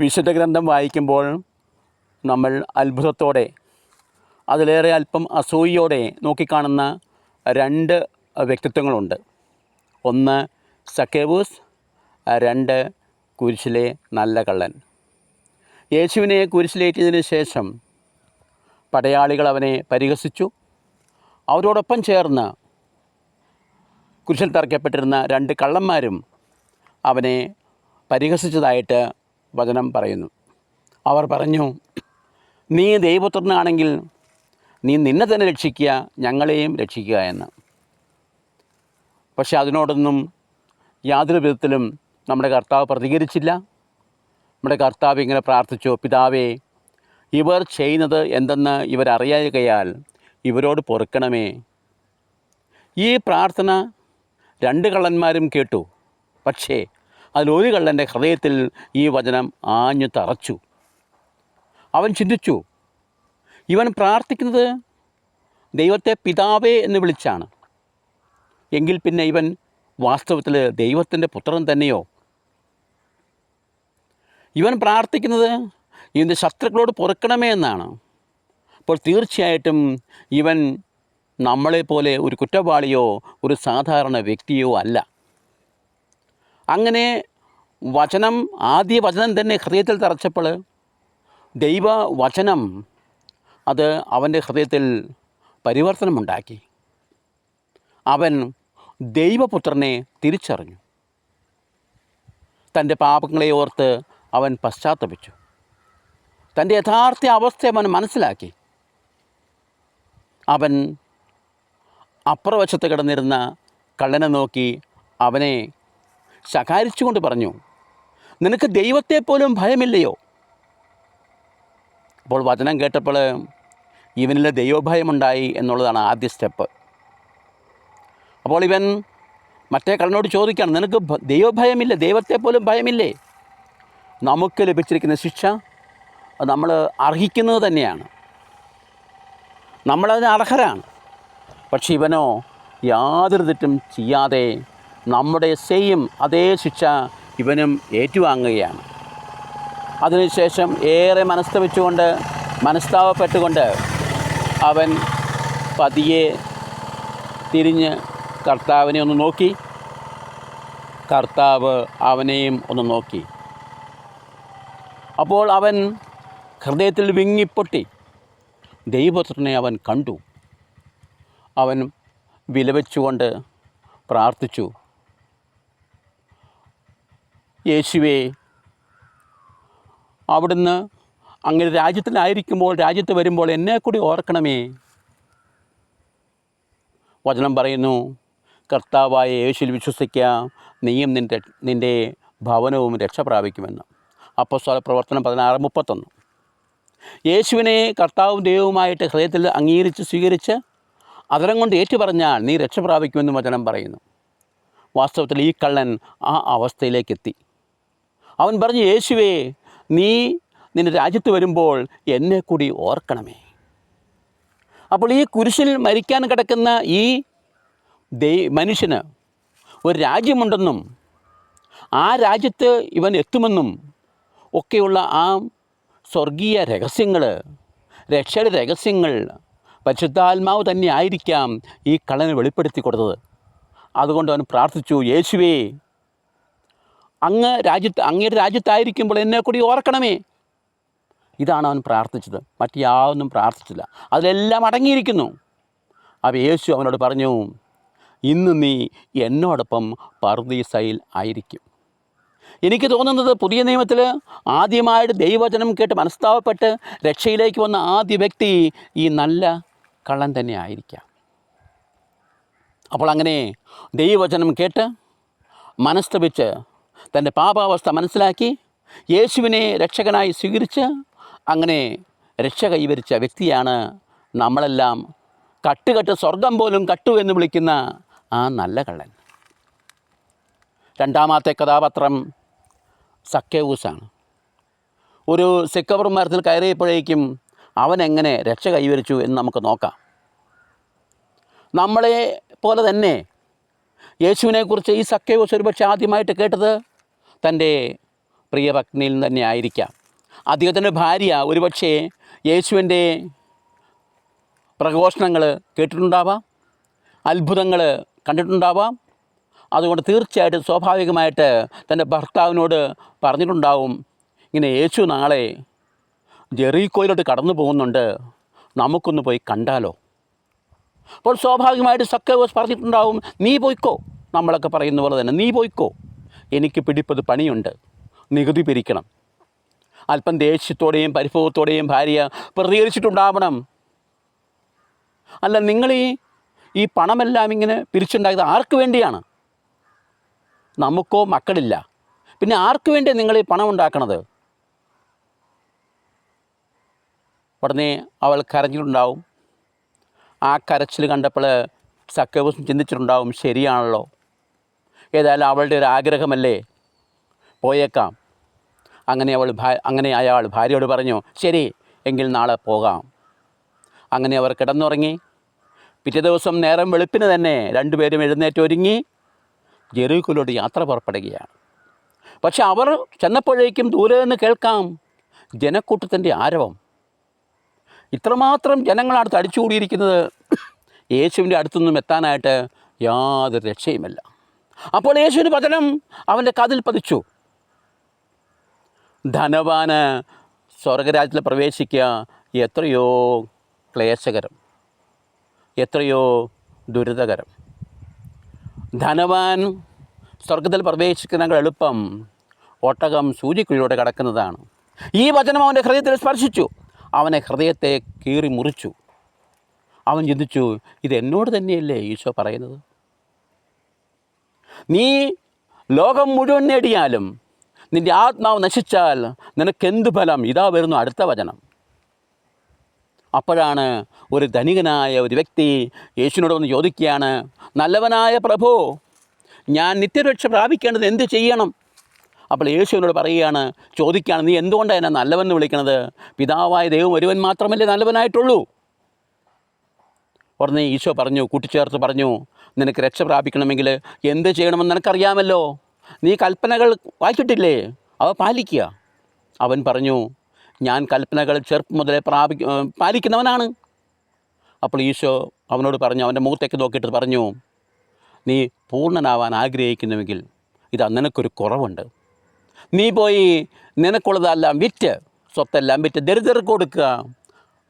വിശുദ്ധ ഗ്രന്ഥം വായിക്കുമ്പോൾ നമ്മൾ അത്ഭുതത്തോടെ അതിലേറെ അല്പം അസൂയയോടെ നോക്കിക്കാണുന്ന രണ്ട് വ്യക്തിത്വങ്ങളുണ്ട്. ഒന്ന് സക്കേവൂസ് രണ്ട് കുരിശിലെ നല്ല കള്ളൻ. യേശുവിനെ കുരിശിലേറ്റിയതിന് ശേഷം പടയാളികൾ അവനെ പരിഹസിച്ചു. അവരോടൊപ്പം ചേർന്ന് കുരിശിൽ തറയ്ക്കപ്പെട്ടിരുന്ന രണ്ട് കള്ളന്മാരും അവനെ പരിഹസിച്ചതായിട്ട് വചനം പറയുന്നു. അവർ പറഞ്ഞു നീ ദൈവപുത്രനാണെങ്കിൽ നീ നിന്നെ തന്നെ രക്ഷിക്കുക ഞങ്ങളെയും രക്ഷിക്കുക എന്ന്. പക്ഷെ അതിനോടൊന്നും യാതൊരു വിധത്തിലും നമ്മുടെ കർത്താവ് പ്രതികരിച്ചില്ല. നമ്മുടെ കർത്താവ് ഇങ്ങനെ പ്രാർത്ഥിച്ചു പിതാവേ ഇവർ ചെയ്യുന്നത് എന്തെന്ന് ഇവരറിയായകയാൽ ഇവരോട് പൊറുക്കണമേ. ഈ പ്രാർത്ഥന രണ്ട് കള്ളന്മാരും കേട്ടു. പക്ഷേ അതിലൊരു കള്ളന്റെ ഹൃദയത്തിൽ ഈ വചനം ആഞ്ഞു തറച്ചു. അവൻ ചിന്തിച്ചു ഇവൻ പ്രാർത്ഥിക്കുന്നത് ദൈവത്തെ പിതാവേ എന്ന് വിളിച്ചാണ്. എങ്കിൽ പിന്നെ ഇവൻ വാസ്തവത്തിൽ ദൈവത്തിന്റെ പുത്രൻ തന്നെയോ? ഇവൻ പ്രാർത്ഥിക്കുന്നത് ഇതിന്റെ ശത്രുക്കളോട് പൊറുക്കണമേ എന്നാണ്. അപ്പോൾ തീർച്ചയായിട്ടും ഇവൻ നമ്മളെപ്പോലെ ഒരു കുറ്റവാളിയോ ഒരു സാധാരണ വ്യക്തിയോ അല്ല. അങ്ങനെ വചനം ആദ്യ വചനം തന്നെ ഹൃദയത്തിൽ തറച്ചപ്പോൾ ദൈവ വചനം അത് അവന്റെ ഹൃദയത്തിൽ പരിവർത്തനമുണ്ടാക്കി. അവൻ ദൈവപുത്രനെ തിരിച്ചറിഞ്ഞു. തന്റെ പാപങ്ങളെ ഓർത്ത് അവൻ പശ്ചാത്തപിച്ചു. തന്റെ യഥാർത്ഥ അവസ്ഥ അവൻ മനസ്സിലാക്കി. അവൻ അപ്പുറവശത്ത് കിടന്നിരുന്ന കള്ളനെ നോക്കി അവനെ ശകാരിച്ചുകൊണ്ട് പറഞ്ഞു നിനക്ക് ദൈവത്തെ പോലും ഭയമില്ലയോ? അപ്പോൾ വചനം കേട്ടപ്പോൾ ഇവനിൽ ദൈവഭയമുണ്ടായി എന്നുള്ളതാണ് ആദ്യ സ്റ്റെപ്പ്. അപ്പോൾ ഇവൻ മറ്റേ കള്ളനോട് ചോദിക്കുകയാണ് നിനക്ക് ദൈവഭയമില്ല? ദൈവത്തെ പോലും ഭയമില്ലേ? നമുക്ക് ലഭിച്ചിരിക്കുന്ന ശിക്ഷ നമ്മൾ അർഹിക്കുന്നത് തന്നെയാണ്. നമ്മളതിന് അർഹരാണ്. പക്ഷേ ഇവനോ യാതൊരു തെറ്റും ചെയ്യാതെ നമ്മുടെ സെയിം അതേ ശിക്ഷ ഇവനും ഏറ്റുവാങ്ങുകയാണ്. അതിനുശേഷം ഏറെ മനസ്തപിച്ചുകൊണ്ട് മനസ്താവപ്പെട്ടുകൊണ്ട് അവൻ പതിയെ തിരിഞ്ഞ് കർത്താവിനെ ഒന്ന് നോക്കി. കർത്താവ് അവനെയും ഒന്ന് നോക്കി. അപ്പോൾ അവൻ ഹൃദയത്തിൽ വിങ്ങിപ്പൊട്ടി. ദൈവപുത്രനെ അവൻ കണ്ടു. അവൻ വിലപിച്ചുകൊണ്ട് പ്രാർത്ഥിച്ചു. യേശുവേ അവിടുന്ന് അങ്ങനെ രാജ്യത്തിലായിരിക്കുമ്പോൾ രാജ്യത്ത് വരുമ്പോൾ എന്നെ കൂടി ഓർക്കണമേ. വചനം പറയുന്നു കർത്താവായ യേശുവിൽ വിശ്വസിക്കുക നീയും നിന്റെ നിന്റെ ഭവനവും രക്ഷ പ്രാപിക്കുമെന്ന്. അപ്പസ്വല പ്രവർത്തനം പതിനാറ് മുപ്പത്തൊന്ന്. യേശുവിനെ കർത്താവും ദൈവവുമായിട്ട് ഹൃദയത്തിൽ അംഗീകരിച്ച് സ്വീകരിച്ച് അതരം കൊണ്ട് ഏറ്റുപറഞ്ഞാൽ നീ രക്ഷ പ്രാപിക്കുമെന്ന് വചനം പറയുന്നു. വാസ്തവത്തിൽ ഈ കള്ളൻ ആ അവസ്ഥയിലേക്കെത്തി അവൻ പറഞ്ഞു യേശുവേ നീ നിന്റെ രാജ്യത്ത് വരുമ്പോൾ എന്നെ കൂടി ഓർക്കണമേ. അപ്പോൾ ഈ കുരിശിൽ മരിക്കാൻ കിടക്കുന്ന ഈ ദൈ മനുഷ്യന് ഒരു രാജ്യമുണ്ടെന്നും ആ രാജ്യത്ത് ഇവൻ എത്തുമെന്നും ഒക്കെയുള്ള ആ സ്വർഗീയ രഹസ്യങ്ങൾ രക്ഷയുടെ രഹസ്യങ്ങൾ പരിശുദ്ധാത്മാവ് തന്നെ ആയിരിക്കാം ഈ കള്ളന് വെളിപ്പെടുത്തി കൊടുത്തത്. അതുകൊണ്ട് അവൻ പ്രാർത്ഥിച്ചു യേശുവേ അങ്ങ് രാജ്യത്ത് അങ്ങയുടെ രാജ്യത്തായിരിക്കുമ്പോൾ എന്നെ കൂടി ഓർക്കണമേ. ഇതാണ് അവൻ പ്രാർത്ഥിച്ചത്. മറ്റു യാതൊന്നും പ്രാർത്ഥിച്ചില്ല. അതിലെല്ലാം അടങ്ങിയിരിക്കുന്നു. അപ്പോൾ യേശു അവനോട് പറഞ്ഞു ഇന്ന് നീ എന്നോടൊപ്പം പർദീസയിൽ ആയിരിക്കും. എനിക്ക് തോന്നുന്നത് പുതിയ നിയമത്തിൽ ആദ്യമായിട്ട് ദൈവവചനം കേട്ട് മനസ്താവപ്പെട്ട് രക്ഷയിലേക്ക് വന്ന ആദ്യ വ്യക്തി ഈ നല്ല കള്ളൻ തന്നെ ആയിരിക്കാം. അപ്പോൾ അങ്ങനെ ദൈവവചനം കേട്ട് മനസ്തപിച്ച് തന്റെ പാപാവസ്ഥ മനസ്സിലാക്കി യേശുവിനെ രക്ഷകനായി സ്വീകരിച്ച് അങ്ങനെ രക്ഷ കൈവരിച്ച വ്യക്തിയാണ് നമ്മളെല്ലാം. കട്ടുകെട്ട് സ്വർഗം പോലും കട്ടു എന്ന് വിളിക്കുന്ന ആ നല്ല കള്ളൻ. രണ്ടാമത്തെ കഥാപാത്രം സക്കേവൂസാണ്. ഒരു സിക്കവർ മരത്തിൽ കയറിയപ്പോഴേക്കും അവൻ എങ്ങനെ രക്ഷ കൈവരിച്ചു എന്ന് നമുക്ക് നോക്കാം. നമ്മളെ പോലെ തന്നെ യേശുവിനെക്കുറിച്ച് ഈ സക്കേവൂസ് ഒരുപക്ഷെ ആദ്യമായിട്ട് കേട്ടത് തന്റെ പ്രിയ പത്നിയിൽ നിന്ന് തന്നെ ആയിരിക്കാം. അദ്ദേഹത്തിന്റെ ഭാര്യ ഒരുപക്ഷേ യേശുവിന്റെ പ്രഘോഷണങ്ങൾ കേട്ടിട്ടുണ്ടാവാം അത്ഭുതങ്ങൾ കണ്ടിട്ടുണ്ടാവാം. അതുകൊണ്ട് തീർച്ചയായിട്ടും സ്വാഭാവികമായിട്ട് തന്റെ ഭർത്താവിനോട് പറഞ്ഞിട്ടുണ്ടാവും ഇങ്ങനെ യേശു നാളെ ജെറീക്കോയിലോട്ട് കടന്നു പോകുന്നുണ്ട് നമുക്കൊന്ന് പോയി കണ്ടാലോ? അപ്പോൾ സ്വാഭാവികമായിട്ട് സക്കോസ് പറഞ്ഞിട്ടുണ്ടാവും നീ പോയിക്കോ. നമ്മളൊക്കെ പറയുന്ന പോലെ തന്നെ നീ പോയിക്കോ. എനിക്ക് പിടിപ്പത് പണിയുണ്ട്. നികുതി പിരിക്കണം. അല്പം ദേഷ്യത്തോടെയും പരിഭവത്തോടെയും ഭാര്യ പ്രതികരിച്ചിട്ടുണ്ടാവണം. അല്ല നിങ്ങൾ ഈ ഈ പണമെല്ലാം ഇങ്ങനെ പിരിച്ചുണ്ടായത് ആർക്ക് വേണ്ടിയാണ്? നമുക്കോ മക്കളില്ല. പിന്നെ ആർക്ക് വേണ്ടി നിങ്ങൾ ഈ പണം ഉണ്ടാക്കണത്? ഉടനെ അവൾ കരഞ്ഞിട്ടുണ്ടാവും. ആ കരച്ചിൽ കണ്ടപ്പോൾ സക്കവസും ചിന്തിച്ചിട്ടുണ്ടാവും ശരിയാണല്ലോ. ഏതായാലും അവളുടെ ഒരു ആഗ്രഹമല്ലേ? പോയേക്കാം. അങ്ങനെ അവൾ അങ്ങനെ അയാൾ ഭാര്യയോട് പറഞ്ഞു ശരി എങ്കിൽ നാളെ പോകാം. അങ്ങനെ അവർ കിടന്നുറങ്ങി. പിറ്റേ ദിവസം നേരം വെളുപ്പിന് തന്നെ രണ്ടുപേരും എഴുന്നേറ്റ് ഒരുങ്ങി ജെറൂക്കലോട്ട് യാത്ര പുറപ്പെടുകയാണ്. പക്ഷെ അവർ ചെന്നപ്പോഴേക്കും ദൂരെ നിന്ന് കേൾക്കാം ജനക്കൂട്ടത്തിന്റെ ആരവം. ഇത്രമാത്രം ജനങ്ങളാണ് തടിച്ചുകൂടിയിരിക്കുന്നത് യേശുവിന്റെ അടുത്തൊന്നും എത്താനായിട്ട് യാതൊരു രക്ഷയുമില്ല. അപ്പോൾ യേശുവിന് വചനം അവന്റെ കാതിൽ പതിച്ചു. ധനവാന് സ്വർഗരാജ്യത്തിൽ പ്രവേശിക്കുക എത്രയോ ക്ലേശകരം എത്രയോ ദുരിതകരം. ധനവാൻ സ്വർഗത്തിൽ പ്രവേശിക്കുന്നതിനേക്കാൾ എളുപ്പം ഒട്ടകം സൂചിക്കുഴിയിലൂടെ കടക്കുന്നതാണ്. ഈ വചനം അവന്റെ ഹൃദയത്തിൽ സ്പർശിച്ചു. അവനെ ഹൃദയത്തെ കീറി മുറിച്ചു അവൻ ചിന്തിച്ചു ഇത് എന്നോട് തന്നെയല്ലേ ഈശോ പറയുന്നത്? നീ ലോകം മുഴുവൻ നേടിയാലും നിന്റെ ആത്മാവ് നശിച്ചാൽ നിനക്കെന്ത് ഫലം? ഇതാ വരുന്നു അടുത്ത വചനം. അപ്പോഴാണ് ഒരു ധനികനായ ഒരു വ്യക്തി യേശുവിനോട് വന്ന് ചോദിക്കുകയാണ് നല്ലവനായ പ്രഭു ഞാൻ നിത്യരക്ഷ പ്രാപിക്കേണ്ടത് എന്ത് ചെയ്യണം? അപ്പോൾ യേശുവിനോട് പറയുകയാണ് ചോദിക്കുകയാണ് നീ എന്തുകൊണ്ടാണ് എന്നെ നല്ലവെന്ന് വിളിക്കണത് പിതാവായ ദൈവം ഒരുവൻ മാത്രമല്ലേ നല്ലവനായിട്ടുള്ളൂ? ഉടനെ ഈശോ പറഞ്ഞു കൂട്ടിച്ചേർത്ത് പറഞ്ഞു നിനക്ക് രക്ഷ പ്രാപിക്കണമെങ്കിൽ എന്ത് ചെയ്യണമെന്ന് നിനക്കറിയാമല്ലോ. നീ കൽപ്പനകൾ വായിച്ചിട്ടില്ലേ? അവ പാലിക്കുക. അവൻ പറഞ്ഞു ഞാൻ കൽപ്പനകൾ ചെറുപ്പം മുതലേ പ്രാപി പാലിക്കുന്നവനാണ്. അപ്പോൾ ഈശോ അവനോട് പറഞ്ഞു അവന്റെ മുഖത്തേക്ക് നോക്കിയിട്ട് പറഞ്ഞു നീ പൂർണനാവാൻ ആഗ്രഹിക്കുന്നുവെങ്കിൽ ഇത് നിനക്കൊരു കുറവുണ്ട്. നീ പോയി നിനക്കുള്ളതെല്ലാം വിറ്റ് സ്വത്തെല്ലാം വിറ്റ് ദരിദ്രർ കൊടുക്കുക.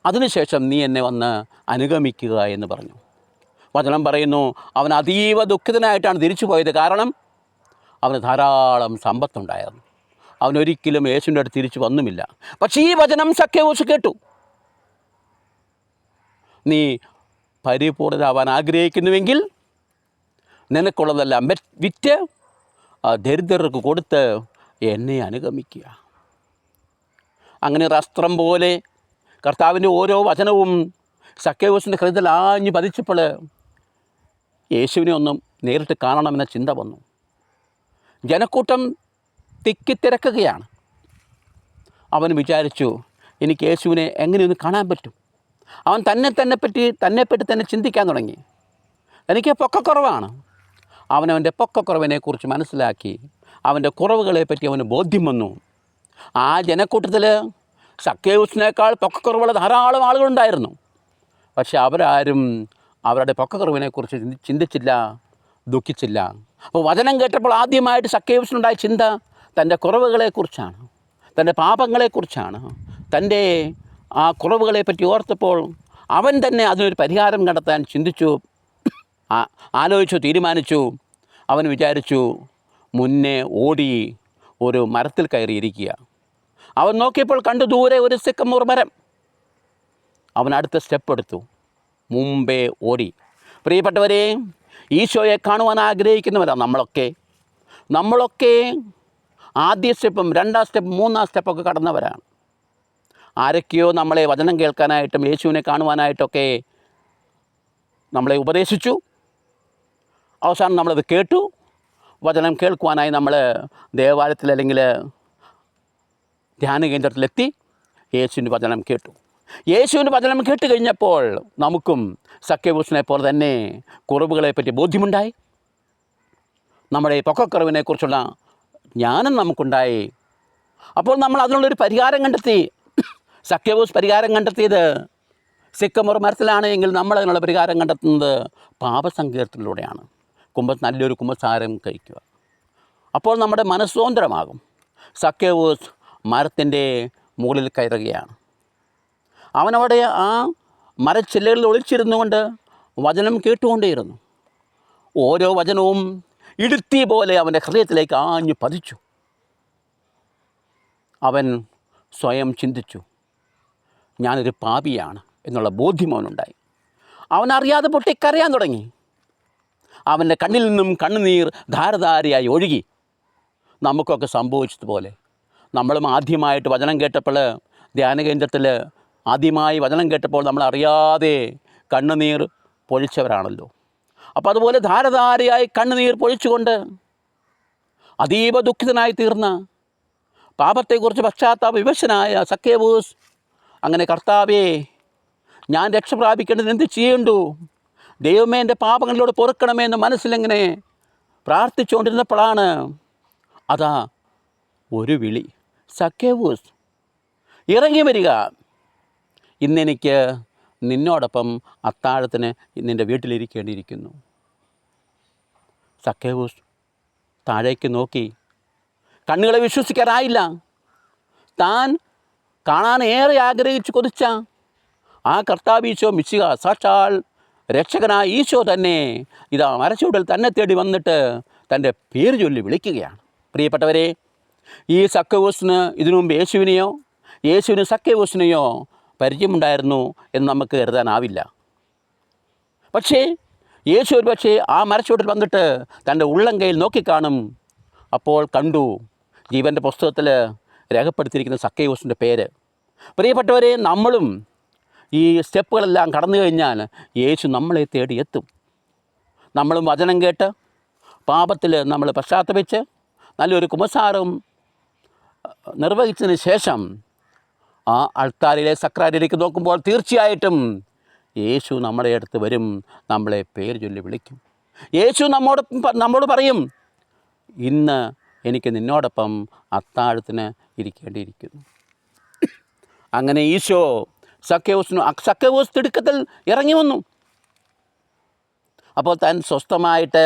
അതിനുശേഷം നീ എന്നെ വന്ന് അനുഗമിക്കുക എന്ന് പറഞ്ഞു. വചനം പറയുന്നു. അവൻ അതീവ ദുഃഖിതനായിട്ടാണ് തിരിച്ചു പോയത് കാരണം അവന് ധാരാളം സമ്പത്തുണ്ടായിരുന്നു. അവനൊരിക്കലും യേശുവിന്റെ അടുത്ത് തിരിച്ചു വന്നുമില്ല. പക്ഷേ ഈ വചനം സഖ്യവോസ് കേട്ടു. നീ പരിപൂർണരാവാൻ ആഗ്രഹിക്കുന്നുവെങ്കിൽ നിനക്കുള്ളതെല്ലാം വിറ്റ് ദരിദ്രർക്ക് കൊടുത്ത് എന്നെ അനുഗമിക്കുക. അങ്ങനെ ഒരു അസ്ത്രം പോലെ കർത്താവിന്റെ ഓരോ വചനവും സക്കേവസിന്റെ ഹൃദയത്തിൽ ആഞ്ഞു പതിച്ചപ്പോൾ യേശുവിനെ ഒന്നും നേരിട്ട് കാണണമെന്ന ചിന്ത വന്നു. ജനക്കൂട്ടം തിക്കിത്തിരക്കുകയാണ് അവൻ വിചാരിച്ചു എനിക്ക് യേശുവിനെ എങ്ങനെയൊന്ന് കാണാൻ പറ്റും? അവൻ തന്നെ തന്നെ പറ്റി തന്നെപ്പറ്റി തന്നെ ചിന്തിക്കാൻ തുടങ്ങി. എനിക്ക് പൊക്കക്കുറവാണ്. അവനവന്റെ പൊക്കക്കുറവിനെക്കുറിച്ച് മനസ്സിലാക്കി അവന്റെ കുറവുകളെപ്പറ്റി അവന് ബോധ്യം വന്നു. ആ ജനക്കൂട്ടത്തിൽ സക്കേവസിനേക്കാൾ പൊക്കക്കുറവുള്ള ധാരാളം ആളുകളുണ്ടായിരുന്നു. പക്ഷെ അവരാരും അവരുടെ പൊക്കക്കുറവിനെക്കുറിച്ച് ചിന്തി- ചിന്തിച്ചില്ല ദുഃഖിച്ചില്ല. അപ്പോൾ വചനം കേട്ടപ്പോൾ ആദ്യമായിട്ട് സക്കേവസിനുണ്ടായ ചിന്ത തന്റെ കുറവുകളെക്കുറിച്ചാണ്. തന്റെ പാപങ്ങളെക്കുറിച്ചാണ്. തന്റെ ആ കുറവുകളെ പറ്റി ഓർത്തപ്പോൾ അവൻ തന്നെ അതിനൊരു പരിഹാരം കണ്ടെത്താൻ ചിന്തിച്ചു ആലോചിച്ചു തീരുമാനിച്ചു. അവൻ വിചാരിച്ചു മുന്നേ ഓടി ഒരു മരത്തിൽ കയറിയിരിക്കുക. അവൻ നോക്കിയപ്പോൾ കണ്ടു ദൂരെ ഒരു സിക്കമ്മൂർ മരം. അവൻ അടുത്ത സ്റ്റെപ്പ് എടുത്തു. മുമ്പേ ഓടി. പ്രിയപ്പെട്ടവരെ ഈശോയെ കാണുവാൻ ആഗ്രഹിക്കുന്നവരാണ് നമ്മളൊക്കെ. നമ്മളൊക്കെ ആദ്യ സ്റ്റെപ്പും രണ്ടാം സ്റ്റെപ്പും മൂന്നാം സ്റ്റെപ്പൊക്കെ കടന്നവരാണ്. ആരൊക്കെയോ നമ്മളെ വചനം കേൾക്കാനായിട്ടും യേശുവിനെ കാണുവാനായിട്ടൊക്കെ നമ്മളെ ഉപദേശിച്ചു. അവസാനം നമ്മളത് കേട്ടു. വചനം കേൾക്കുവാനായി നമ്മൾ ദേവാലയത്തിൽ അല്ലെങ്കിൽ ധ്യാന കേന്ദ്രത്തിലെത്തി. യേശുവിന്റെ വചനം കേട്ടു. യേശുവിന്റെ വചനം കേട്ട് കഴിഞ്ഞപ്പോൾ നമുക്കും സഖ്യഭൂഷനെ പോലെ തന്നെ കുറവുകളെപ്പറ്റി ബോധ്യമുണ്ടായി. നമ്മുടെ പൊക്കക്കുറവിനെക്കുറിച്ചുള്ള ജ്ഞാനം നമുക്കുണ്ടായി. അപ്പോൾ നമ്മൾ അതിനുള്ളൊരു പരിഹാരം കണ്ടെത്തി. സഖ്യഭൂസ് പരിഹാരം കണ്ടെത്തിയത് സിക്കമർ മരത്തിലാണ് എങ്കിൽ നമ്മൾ അതിനുള്ള പരിഹാരം കണ്ടെത്തുന്നത് പാപസങ്കീർത്തനിലൂടെയാണ് കുമ്പ നല്ലൊരു കുമ്പസാരം കഴിക്കുക. അപ്പോൾ നമ്മുടെ മനസ്സ്വതന്ത്രമാകും സഖ്യവൂസ് മരത്തിന്റെ മുകളിൽ കയറുകയാണ്. അവനവിടെ ആ മരച്ചില്ലകളിൽ ഒളിച്ചിരുന്നുകൊണ്ട് വചനം കേട്ടുകൊണ്ടേയിരുന്നു. ഓരോ വചനവും ഇടുത്തി പോലെ അവന്റെ ഹൃദയത്തിലേക്ക് ആഞ്ഞു പതിച്ചു. അവൻ സ്വയം ചിന്തിച്ചു ഞാനൊരു പാപിയാണ് എന്നുള്ള ബോധ്യം അവനുണ്ടായി. അവനറിയാതെ പൊട്ടിക്കരയാൻ തുടങ്ങി. അവന്റെ കണ്ണിൽ നിന്നും കണ്ണുനീർ ധാരധാരയായി ഒഴുകി. നമുക്കൊക്കെ സംഭവിച്ചതുപോലെ നമ്മളും ആദ്യമായിട്ട് വചനം കേട്ടപ്പോൾ ധ്യാനകേന്ദ്രത്തിൽ ആദ്യമായി വചനം കേട്ടപ്പോൾ നമ്മൾ അറിയാതെ കണ്ണുനീർ പൊഴിച്ചവരാണല്ലോ. അപ്പോൾ അതുപോലെ ധാരധാരയായി കണ്ണുനീർ പൊഴിച്ചുകൊണ്ട് അതീവ ദുഃഖിതനായി തീർന്ന പാപത്തെക്കുറിച്ച് പശ്ചാത്താപ വിവശനായ സഖ്യബൂസ് അങ്ങനെ കർത്താവേ ഞാൻ രക്ഷ പ്രാപിക്കേണ്ടത് എന്ത് ചെയ്യണ്ടു? ദൈവമേ എന്റെ പാപങ്ങളിലൂടെ പൊറുക്കണമേ എന്ന് മനസ്സിലിങ്ങനെ പ്രാർത്ഥിച്ചുകൊണ്ടിരുന്നപ്പോഴാണ് അതാ ഒരു വിളി. സഖ്യവൂസ് ഇറങ്ങി വരിക. ഇന്നെനിക്ക് നിന്നോടൊപ്പം അത്താഴത്തിന് നിന്റെ വീട്ടിലിരിക്കേണ്ടിയിരിക്കുന്നു. സഖ്യവൂസ് താഴേക്ക് നോക്കി. കണ്ണുകളെ വിശ്വസിക്കാറായില്ല. താൻ കാണാൻ ഏറെ ആഗ്രഹിച്ച് കൊതിച്ച ആ കർത്താവീശോ മിശിക സാക്ഷാൽ രക്ഷകനായ ഈശോ തന്നെ ഇതാ മരച്ചൂടൽ തന്നെ തേടി വന്നിട്ട് തന്റെ പേര് ചൊല്ലി വിളിക്കുകയാണ്. പ്രിയപ്പെട്ടവരെ ഈ സക്കവൂസിന് ഇതിനു മുമ്പ് യേശുവിനെയോ യേശുവിന് സക്കവൂസിനെയോ പരിചയമുണ്ടായിരുന്നു എന്ന് നമുക്ക് കരുതാനാവില്ല. പക്ഷേ യേശു ഒരു പക്ഷേ ആ മരച്ചുവട്ടിൽ വന്നിട്ട് തന്റെ ഉള്ളം കയ്യിൽ നോക്കിക്കാണും. അപ്പോൾ കണ്ടു ജീവന്റെ പുസ്തകത്തിൽ രേഖപ്പെടുത്തിയിരിക്കുന്ന സക്കയോസിന്റെ പേര്. പ്രിയപ്പെട്ടവരെ നമ്മളും ഈ സ്റ്റെപ്പുകളെല്ലാം കടന്നു കഴിഞ്ഞാൽ യേശു നമ്മളെ തേടി എത്തും. നമ്മളും വചനം കേട്ട് പാപത്തിൽ നമ്മൾ പശ്ചാത്തപിച്ച് നല്ലൊരു കുമസാരം നിർവഹിച്ചതിന് ശേഷം ആ അൾത്താരിലെ സക്രാരിലേക്ക് നോക്കുമ്പോൾ തീർച്ചയായിട്ടും യേശു നമ്മുടെ അടുത്ത് വരും നമ്മളെ പേര് ചൊല്ലി വിളിക്കും. യേശു നമ്മോട് നമ്മോട് പറയും ഇന്ന് എനിക്ക് നിന്നോടൊപ്പം അത്താഴത്തിന് ഇരിക്കേണ്ടിയിരിക്കുന്നു. അങ്ങനെ ഈശോ സഖ്യവൂസിനു സഖ്യവോസ് തിടുക്കത്തിൽ ഇറങ്ങി വന്നു. അപ്പോൾ താൻ സ്വസ്ഥമായിട്ട്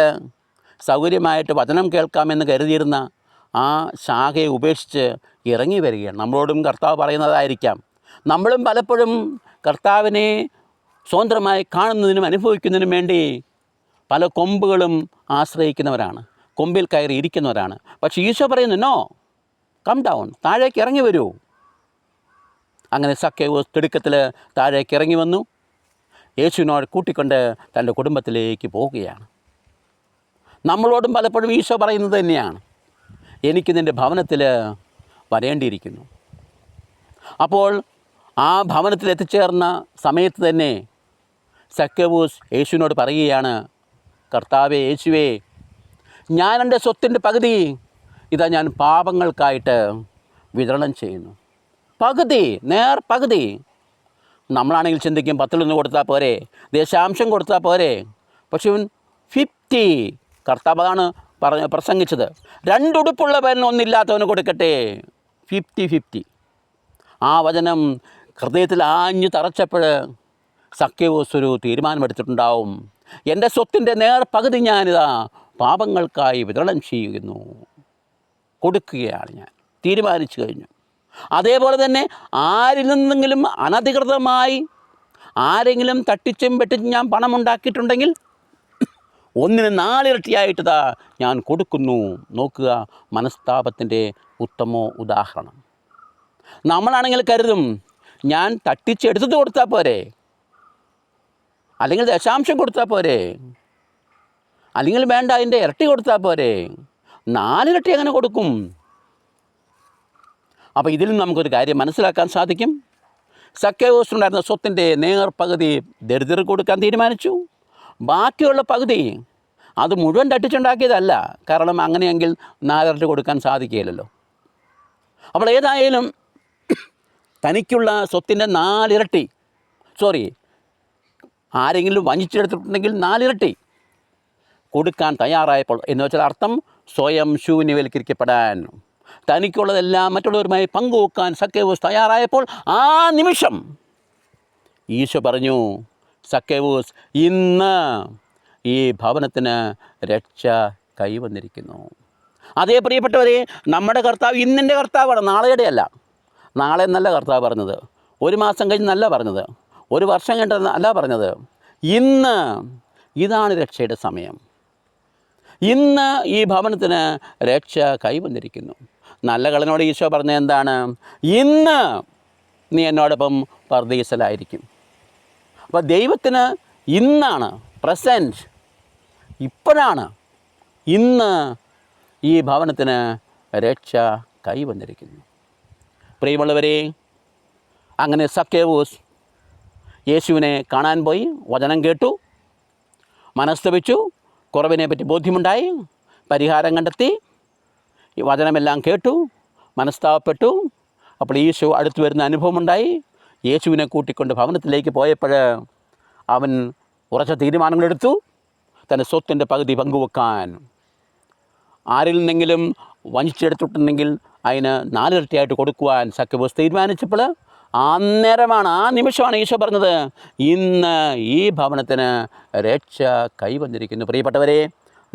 സൗകര്യമായിട്ട് വചനം കേൾക്കാമെന്ന് കരുതിയിരുന്ന ആ ശാഖയെ ഉപേക്ഷിച്ച് ഇറങ്ങി വരികയാണ്. നമ്മളോടും കർത്താവ് പറയുന്നതായിരിക്കാം. നമ്മളും പലപ്പോഴും കർത്താവിനെ സ്വതന്ത്രമായി കാണുന്നതിനും അനുഭവിക്കുന്നതിനും വേണ്ടി പല കൊമ്പുകളും ആശ്രയിക്കുന്നവരാണ്. കൊമ്പിൽ കയറി ഇരിക്കുന്നവരാണ്. പക്ഷേ ഈശോ പറയുന്നു നോ കം ഡൗൺ താഴേക്ക് ഇറങ്ങി വരൂ. അങ്ങനെ സഖ്യവ് തിടുക്കത്തിൽ താഴേക്ക് ഇറങ്ങി വന്നു. യേശുവിനോട് കൂട്ടിക്കൊണ്ട് തന്റെ കുടുംബത്തിലേക്ക് പോവുകയാണ് നമ്മളോടും പലപ്പോഴും ഈശോ പറയുന്നത് തന്നെയാണ്. എനിക്ക് നിന്റെ ഭവനത്തിൽ വരേണ്ടിയിരിക്കുന്നു. അപ്പോൾ ആ ഭവനത്തിൽ എത്തിച്ചേർന്ന സമയത്ത് തന്നെ സക്കവൂസ് യേശുവിനോട് പറയുകയാണ് കർത്താവെ യേശുവേ ഞാൻ എന്റെ സ്വത്തിന്റെ പകുതി ഇതാ ഞാൻ പാപങ്ങൾക്കായിട്ട് വിതരണം ചെയ്യുന്നു. പകുതി നേർ പകുതി. നമ്മളാണെങ്കിൽ ചിന്തിക്കും പത്തിലൊന്ന് കൊടുത്താൽ പോരെ ദേശാംശം കൊടുത്താൽ പോരെ. പക്ഷെ ഫിഫ്റ്റി കർത്താവാണ് പറഞ്ഞ പ്രസംഗിച്ചത്. രണ്ടുടുപ്പുള്ളവൻ ഒന്നില്ലാത്തവന് കൊടുക്കട്ടെ. ഫിഫ്റ്റി ഫിഫ്റ്റി ആ വചനം ഹൃദയത്തിൽ ആഞ്ഞു തറച്ചപ്പോൾ സഖ്യവോസ് ഒരു തീരുമാനമെടുത്തിട്ടുണ്ടാവും. എന്റെ സ്വത്തിന്റെ നേർ പകുതി ഞാനിതാ പാപങ്ങൾക്കായി വിതരണം ചെയ്യുന്നു. കൊടുക്കുകയാണ് ഞാൻ. തീരുമാനിച്ചു കഴിഞ്ഞു. അതേപോലെ തന്നെ ആരിൽ നിന്നെങ്കിലും അനധികൃതമായി ആരെങ്കിലും തട്ടിച്ചും വെട്ടിച്ചും ഞാൻ പണം ഉണ്ടാക്കിയിട്ടുണ്ടെങ്കിൽ ഒന്നിന് നാലിരട്ടിയായിട്ടതാ ഞാൻ കൊടുക്കുന്നു. നോക്കുക മനസ്താപത്തിന്റെ ഉത്തമോ ഉദാഹരണം. നമ്മളാണെങ്കിൽ കരുതും ഞാൻ തട്ടിച്ചെടുത്തത് കൊടുത്താൽ പോരെ. അല്ലെങ്കിൽ ദശാംശം കൊടുത്താൽ പോരെ. അല്ലെങ്കിൽ വേണ്ട അതിന്റെ ഇരട്ടി കൊടുത്താൽ പോരെ. നാലിരട്ടി അങ്ങനെ കൊടുക്കും? അപ്പോൾ ഇതിൽ നിന്ന് നമുക്കൊരു കാര്യം മനസ്സിലാക്കാൻ സാധിക്കും. സക്കേവോസിനുണ്ടായിരുന്ന സ്വത്തിന്റെ നേർ പകുതി ദരിദ്രർ കൊടുക്കാൻ തീരുമാനിച്ചു. ബാക്കിയുള്ള പകുതി അത് മുഴുവൻ തട്ടിച്ചുണ്ടാക്കിയതല്ല. കാരണം അങ്ങനെയെങ്കിൽ നാലിരട്ടി കൊടുക്കാൻ സാധിക്കുകയില്ലല്ലോ. അപ്പോൾ ഏതായാലും തനിക്കുള്ള സ്വത്തിന്റെ നാലിരട്ടി സോറി ആരെങ്കിലും വഞ്ചിച്ചെടുത്തിട്ടുണ്ടെങ്കിൽ നാലിരട്ടി കൊടുക്കാൻ തയ്യാറായപ്പോൾ എന്ന് വെച്ചാൽ അർത്ഥം സ്വയം ശൂന്യവൽക്കരിക്കപ്പെടാൻ. തനിക്കുള്ളതെല്ലാം മറ്റുള്ളവരുമായി പങ്കുവെക്കാൻ സക്കേവൂസ് തയ്യാറായപ്പോൾ ആ നിമിഷം ഈശോ പറഞ്ഞു സക്കേവൂസ് ഇന്ന് ഈ ഭവനത്തിന് രക്ഷ കൈവന്നിരിക്കുന്നു. അതേ പ്രിയപ്പെട്ടവരെ നമ്മുടെ കർത്താവ് ഇന്നിന്റെ കർത്താവാണ് നാളെയുടെ അല്ല നാളെ നല്ല കർത്താവ് പറഞ്ഞത്. ഒരു മാസം കഴിഞ്ഞല്ല പറഞ്ഞത്. ഒരു വർഷം കഴിഞ്ഞ അല്ല പറഞ്ഞത്. ഇന്ന് ഇതാണ് രക്ഷയുടെ സമയം. ഇന്ന് ഈ ഭവനത്തിന് രക്ഷ കൈവന്നിരിക്കുന്നു. നല്ല കളനോട് ഈശോ പറഞ്ഞ എന്താണ്? ഇന്ന് നീ എന്നോടൊപ്പം പർദീസലായിരിക്കും. അപ്പോൾ ദൈവത്തിന് ഇന്നാണ് പ്രസന്റ് ഇപ്പോഴാണ് ഇന്ന് ഈ ഭവനത്തിന് രക്ഷ കൈവന്നിരിക്കുന്നു. പ്രിയമുള്ളവരെ അങ്ങനെ സക്കേവൂസ് യേശുവിനെ കാണാൻ പോയി വചനം കേട്ടു മനസ്തപിച്ചു കുറവിനെ പറ്റി ബോധ്യമുണ്ടായി പരിഹാരം കണ്ടെത്തി ഈ വചനമെല്ലാം കേട്ടു മനസ്താവപ്പെട്ടു. അപ്പോൾ യേശു അടുത്ത് വരുന്ന അനുഭവമുണ്ടായി. യേശുവിനെ കൂട്ടിക്കൊണ്ട് ഭവനത്തിലേക്ക് പോയപ്പോൾ അവൻ ഉറച്ച തീരുമാനങ്ങളെടുത്തു. തന്റെ സ്വത്തിന്റെ പകുതി പങ്കുവെക്കാൻ. ആരിൽ നിന്നെങ്കിലും വഞ്ചിച്ചെടുത്തിട്ടുണ്ടെങ്കിൽ അതിന് നാലിരട്ടിയായിട്ട് കൊടുക്കുവാൻ സഖ്യബോസ് തീരുമാനിച്ചപ്പോൾ അന്നേരമാണ് ആ നിമിഷമാണ് ഈശോ പറഞ്ഞത് ഇന്ന് ഈ ഭവനത്തിന് രക്ഷ കൈവന്നിരിക്കുന്നു. പ്രിയപ്പെട്ടവരെ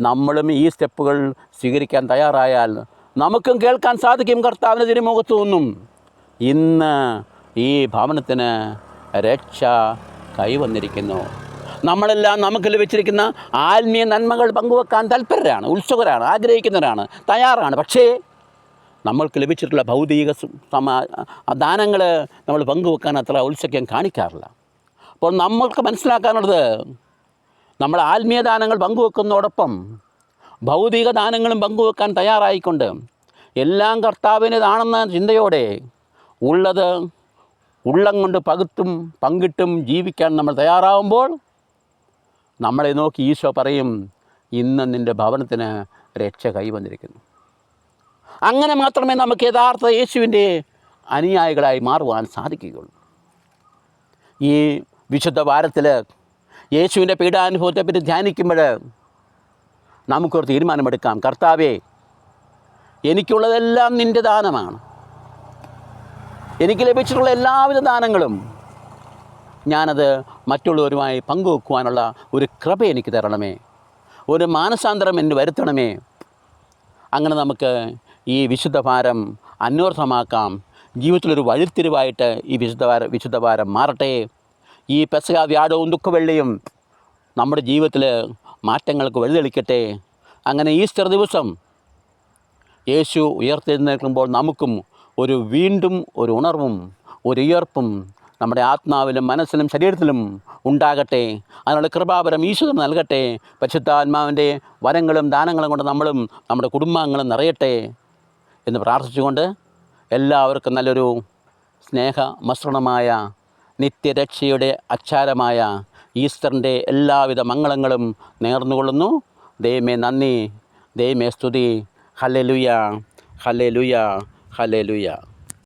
നമ്മളും ഈ സ്റ്റെപ്പുകൾ സ്വീകരിക്കാൻ തയ്യാറായാൽ നമുക്കും കേൾക്കാൻ സാധിക്കും കർത്താവിന് തിരുമുഖത്തു നിന്നും. ഇന്ന് ഈ ഭവനത്തിന് രക്ഷ കൈവന്നിരിക്കുന്നു. നമ്മളെല്ലാം നമുക്ക് ലഭിച്ചിരിക്കുന്ന ആത്മീയ നന്മകൾ പങ്കുവെക്കാൻ തൽപരരാണ് ഉത്സുകരാണ് ആഗ്രഹിക്കുന്നവരാണ് തയ്യാറാണ്. പക്ഷേ നമ്മൾക്ക് ലഭിച്ചിട്ടുള്ള ഭൗതിക സമാ ദാനങ്ങൾ നമ്മൾ പങ്കുവെക്കാൻ അത്ര ഉത്സഖ്യം കാണിക്കാറില്ല. അപ്പോൾ നമ്മൾക്ക് മനസ്സിലാക്കാനുള്ളത് നമ്മൾ ആത്മീയ ദാനങ്ങൾ പങ്കുവെക്കുന്നതോടൊപ്പം ഭൗതിക ദാനങ്ങളും പങ്കുവെക്കാൻ തയ്യാറായിക്കൊണ്ട് എല്ലാം കർത്താവിന്റെതാണെന്ന ചിന്തയോടെ ഉള്ളത് ഉള്ളം കൊണ്ട് പകുത്തും പങ്കിട്ടും ജീവിക്കാൻ നമ്മൾ തയ്യാറാവുമ്പോൾ നമ്മളെ നോക്കി ഈശോ പറയും ഇന്ന് നിന്റെ ഭവനത്തിന് രക്ഷ കൈവന്നിരിക്കുന്നു അങ്ങനെ മാത്രമേ നമുക്ക് യഥാർത്ഥ യേശുവിന്റെ അനുയായികളായി മാറുവാൻ സാധിക്കുകയുള്ളൂ. ഈ വിശുദ്ധ വാരത്തിൽ യേശുവിന്റെ പീഡാനുഭവത്തെപ്പറ്റി ധ്യാനിക്കുമ്പോൾ നമുക്കൊരു തീരുമാനമെടുക്കാം. കർത്താവേ എനിക്കുള്ളതെല്ലാം നിന്റെ ദാനമാണ്. എനിക്ക് ലഭിച്ചിട്ടുള്ള എല്ലാവിധ ദാനങ്ങളും ഞാനത് മറ്റുള്ളവരുമായി പങ്കുവെക്കുവാനുള്ള ഒരു കൃപ എനിക്ക് തരണമേ. ഒരു മാനസാന്തരം എന്നെ വരുത്തണമേ. അങ്ങനെ നമുക്ക് ഈ വിശുദ്ധ ഭാരം അന്വർത്ഥമാക്കാം. ജീവിതത്തിലൊരു വഴിത്തിരിവായിട്ട് ഈ വിശുദ്ധ ഭാര വിശുദ്ധ ഭാരം മാറട്ടെ. ഈ പെസക വ്യാഴവും ദുഃഖവെള്ളിയും നമ്മുടെ ജീവിതത്തിൽ മാറ്റങ്ങൾക്ക് വഴിതെളിക്കട്ടെ. അങ്ങനെ ഈസ്റ്റർ ദിവസം യേശു ഉയർത്തെഴുന്നേൽക്കുമ്പോൾ നമുക്കും ഒരു വീണ്ടും ഒരു ഉണർവും ഒരു ഉയർപ്പും നമ്മുടെ ആത്മാവിലും മനസ്സിലും ശരീരത്തിലും ഉണ്ടാകട്ടെ. അതിനുള്ള കൃപാപരം ഈശ്വരൻ നൽകട്ടെ. പരിശുദ്ധാത്മാവിന്റെ വരങ്ങളും ദാനങ്ങളും കൊണ്ട് നമ്മളും നമ്മുടെ കുടുംബാംഗങ്ങളും നിറയട്ടെ എന്ന് പ്രാർത്ഥിച്ചുകൊണ്ട് എല്ലാവർക്കും നല്ലൊരു സ്നേഹ മസൃണമായ നിത്യരക്ഷയുടെ അച്ചാരമായ ഈസ്റ്ററിന്റെ എല്ലാവിധ മംഗളങ്ങളും നേർന്നുകൊള്ളുന്നു. ദൈവമേ നന്ദി ദൈവമേ സ്തുതി. ഹല്ലെ ലുയ ഹല്ലെ ലുയ ഹല്ലെ ലുയ